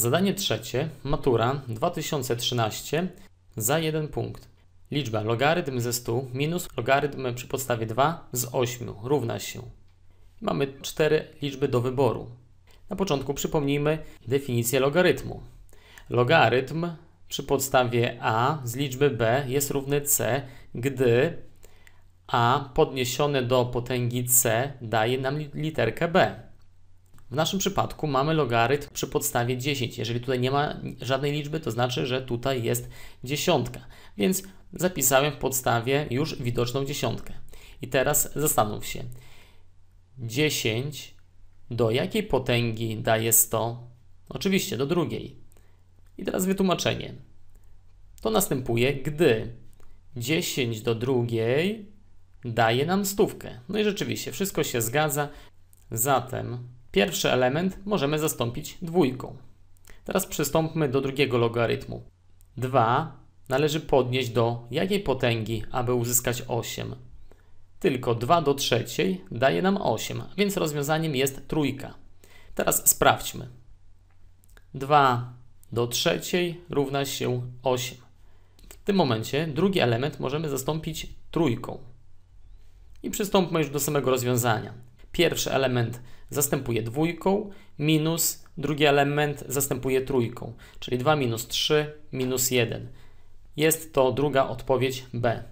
Zadanie trzecie, matura 2013 za jeden punkt. Liczba logarytm ze 100 minus logarytm przy podstawie 2 z 8 równa się. Mamy cztery liczby do wyboru. Na początku przypomnijmy definicję logarytmu. Logarytm przy podstawie a z liczby b jest równy c, gdy a podniesione do potęgi c daje nam literkę b. W naszym przypadku mamy logarytm przy podstawie 10. Jeżeli tutaj nie ma żadnej liczby, to znaczy, że tutaj jest dziesiątka. Więc zapisałem w podstawie już widoczną dziesiątkę. I teraz zastanów się. 10 do jakiej potęgi daje 100? Oczywiście do drugiej. I teraz wytłumaczenie. To następuje, gdy 10 do drugiej daje nam stówkę. No i rzeczywiście, wszystko się zgadza. Zatem pierwszy element możemy zastąpić dwójką. Teraz przystąpmy do drugiego logarytmu. 2 należy podnieść do jakiej potęgi, aby uzyskać 8? Tylko 2 do trzeciej daje nam 8, więc rozwiązaniem jest trójka. Teraz sprawdźmy. 2 do trzeciej równa się 8. W tym momencie drugi element możemy zastąpić trójką. I przystąpmy już do samego rozwiązania. Pierwszy element zastępuje dwójką, minus drugi element zastępuje trójką, czyli 2 minus 3 minus 1. Jest to druga odpowiedź B.